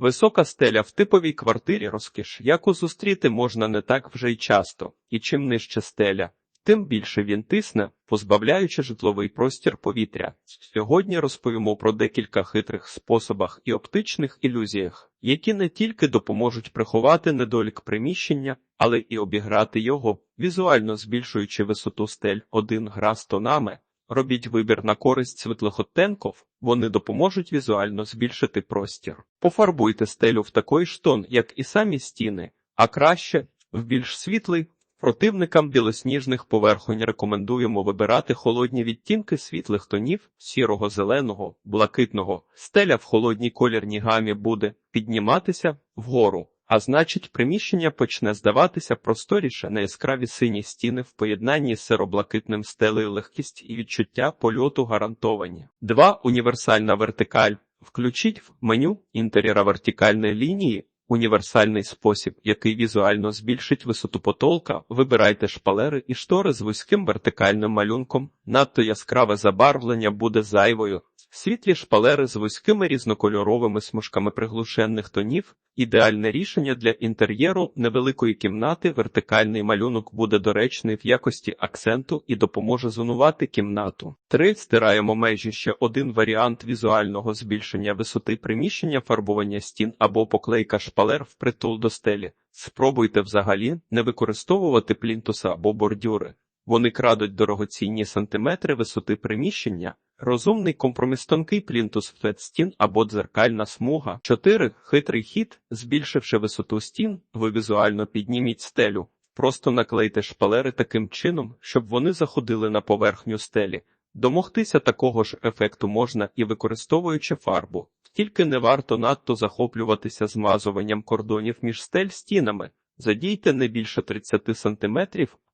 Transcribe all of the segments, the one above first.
Висока стеля в типовій квартирі розкіш, яку зустріти можна не так вже й часто, і чим нижче стеля, тим більше він тисне, позбавляючи житловий простір повітря. Сьогодні розповімо про декілька хитрих способах і оптичних ілюзіях, які не тільки допоможуть приховати недолік приміщення, але і обіграти його, візуально збільшуючи висоту стель. Один гра з тонами. Робіть вибір на користь світлих оттенків, вони допоможуть візуально збільшити простір. Пофарбуйте стелю в такий ж тон, як і самі стіни, а краще в більш світлий. Противникам білосніжних поверхонь рекомендуємо вибирати холодні відтінки світлих тонів сірого, зеленого, блакитного. Стеля в холодній колірній гамі буде підніматися вгору, а значить, приміщення почне здаватися просторіше на яскраві сині стіни в поєднанні з сироблакитним стелею легкість і відчуття польоту гарантовані. 2. Універсальна вертикаль. Включіть в меню інтер'єра вертикальної лінії. Універсальний спосіб, який візуально збільшить висоту потолка, вибирайте шпалери і штори з вузьким вертикальним малюнком. Надто яскраве забарвлення буде зайвою. Світлі шпалери з вузькими різнокольоровими смужками приглушених тонів ідеальне рішення для інтер'єру невеликої кімнати. Вертикальний малюнок буде доречний в якості акценту і допоможе зонувати кімнату. 3. Стираємо межі ще один варіант візуального збільшення висоти приміщення, фарбування стін або поклейка шпалер впритул до стелі. Спробуйте взагалі не використовувати плінтуса або бордюри. Вони крадуть дорогоцінні сантиметри висоти приміщення. Розумний компроміс тонкий плінтус стін або дзеркальна смуга. 4. Хитрий хід, збільшивши висоту стін, ви візуально підніміть стелю. Просто наклейте шпалери таким чином, щоб вони заходили на поверхню стелі. Домогтися такого ж ефекту можна і використовуючи фарбу. Тільки не варто надто захоплюватися змазуванням кордонів між стель стінами. Задійте не більше 30 см,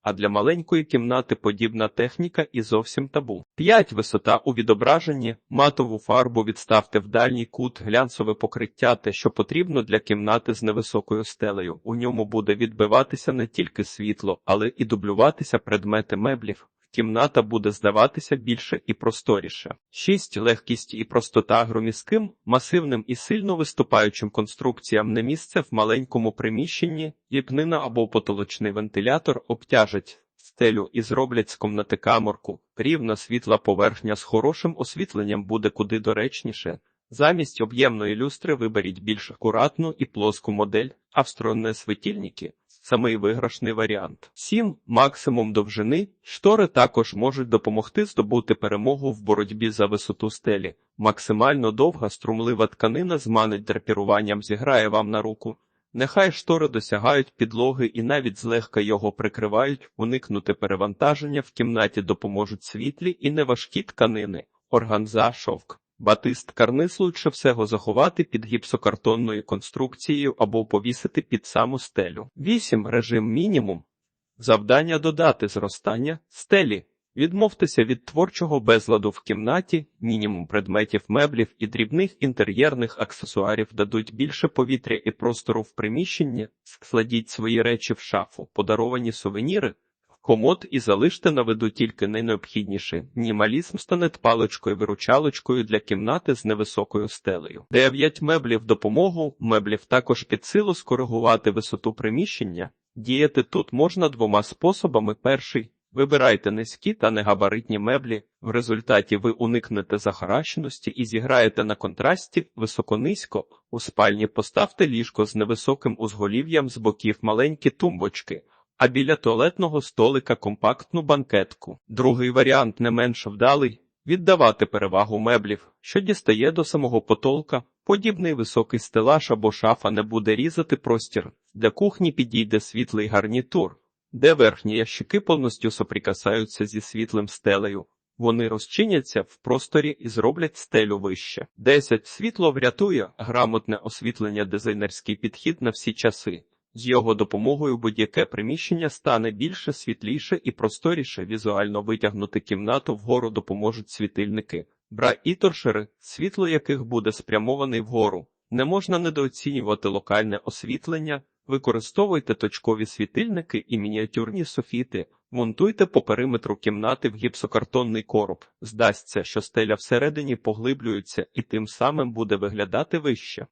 а для маленької кімнати подібна техніка і зовсім табу. 5. Висота у відображенні, матову фарбу відставте в дальній кут, глянцеве покриття, те, що потрібно для кімнати з невисокою стелею. У ньому буде відбиватися не тільки світло, але і дублюватися предмети меблів. Кімната буде здаватися більше і просторіше. 6. Легкість і простота громіським, масивним і сильно виступаючим конструкціям не місце в маленькому приміщенні, вікнина або потолочний вентилятор обтяжать стелю і зроблять з комнати каморку. Рівна світла поверхня з хорошим освітленням буде куди доречніше. Замість об'ємної люстри виберіть більш акуратну і плоску модель, а встронні світильники самий виграшний варіант. 7. максимум довжини. Штори також можуть допомогти здобути перемогу в боротьбі за висоту стелі. Максимально довга струмлива тканина з манить драпіруванням зіграє вам на руку. Нехай штори досягають підлоги і навіть злегка його прикривають, уникнути перевантаження в кімнаті допоможуть світлі і неважкі тканини, органза, шовк. Батист карниз лучше всього заховати під гіпсокартонною конструкцією або повісити під саму стелю. 8. Режим мінімум. Завдання додати зростання стелі. Відмовтеся від творчого безладу в кімнаті, мінімум предметів меблів і дрібних інтер'єрних аксесуарів дадуть більше повітря і простору в приміщенні, складіть свої речі в шафу, подаровані сувеніри, комод і залиште на виду тільки найнеобхідніше. Мінімалізм стане паличкою виручалочкою для кімнати з невисокою стелею. 9 меблів допомогу, меблів також під силу скоригувати висоту приміщення. Діяти тут можна двома способами. Перший Вибирайте низькі та негабаритні меблі, в результаті ви уникнете захаращеності і зіграєте на контрасті високо-низько. У спальні поставте ліжко з невисоким узголів'ям з боків маленькі тумбочки, а біля туалетного столика компактну банкетку. Другий варіант не менш вдалий віддавати перевагу меблів, що дістає до самого потолка. Подібний високий стелаж або шафа не буде різати простір. Для кухні підійде світлий гарнітур де верхні ящики повністю соприкасаються зі світлим стелею. Вони розчиняться в просторі і зроблять стелю вище. 10. Світло врятує грамотне освітлення, дизайнерський підхід на всі часи. З його допомогою будь-яке приміщення стане більше, світліше і просторіше. Візуально витягнути кімнату вгору допоможуть світильники, бра і торшери, світло яких буде спрямований вгору. Не можна недооцінювати локальне освітлення. Використовуйте точкові світильники і мініатюрні софіти, монтуйте по периметру кімнати в гіпсокартонний короб. Здасться, що стеля всередині поглиблюється і тим самим буде виглядати вище.